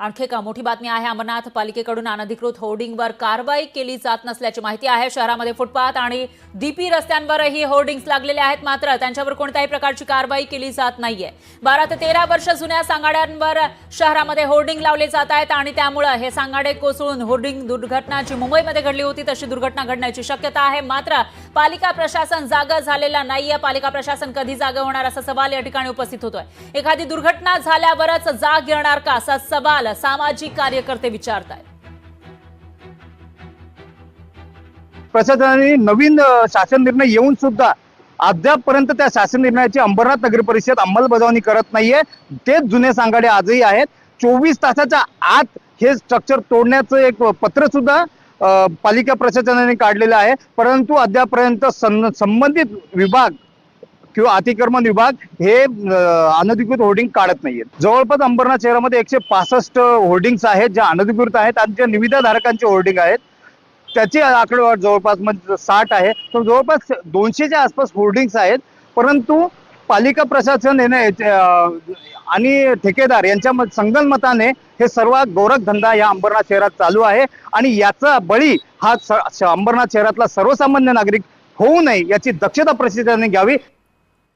आणखी एक मोठी बातमी आहे. अमरनाथ पालिकेकडून अनधिकृत होर्डिंगवर कारवाई केली जात नसल्याची माहिती आहे. शहरामध्ये फुटपाथ आणि डीपी रस्त्यांवरही होर्डिंग्स लागलेले आहेत. मात्र त्यांच्यावर कोणत्याही प्रकारची कारवाई केली जात नाहीये. बारा ते तेरा वर्ष जुन्या सांगाड्यांवर शहरामध्ये होर्डिंग लावले जात आहेत आणि त्यामुळे हे सांगाडे कोसळून होर्डिंग दुर्घटना जी मुंबईमध्ये घडली होती तशी दुर्घटना घडण्याची शक्यता आहे. मात्र पालिका प्रशासन जागा झालेला नाहीये. पालिका प्रशासन कधी जागा होणार असा सवाल या ठिकाणी उपस्थित होतोय. एखादी दुर्घटना झाल्यावरच जाग येणार का असा सवाल सामाजिक कार्यकर्ते विचारतायत. प्रशासनाने नवीन शासन निर्णय येऊन सुद्धा अद्यापपर्यंत त्या शासन निर्णयाची अंबरनाथ नगर परिषद अंमलबजावणी करत नाहीये. तेच जुने सांगाडे आजही आहेत. चोवीस तासाच्या आत हे स्ट्रक्चर तोडण्याचं एक पत्र सुद्धा पालिका प्रशासनाने काढलेलं आहे. परंतु अद्यापर्यंत सं- संबंधित विभाग किंवा अतिक्रमण विभाग हे अनधिकृत होर्डिंग काढत नाहीयेत. जवळपास अंबरनाथ शहरामध्ये एकशे पासष्ट होर्डिंग्स आहेत ज्या अनधिकृत आहेत आणि ज्या निविदाधारकांचे होर्डिंग आहेत. त्याची आकडेवाढ जवळपास म्हणजे साठ आहे. तर जवळपास दोनशेच्या आसपास होर्डिंग्स आहेत. परंतु पालिका प्रशासन येणे ना आणि ठेकेदार यांच्या मत- संगनमताने हे सर्व गोरखधंदा या अंबरनाथ शहरात चालू आहे. आणि याचा बळी हा अंबरनाथ शहरातला सर्वसामान्य नागरिक होऊ नये याची दक्षता प्रशासनाने घ्यावी.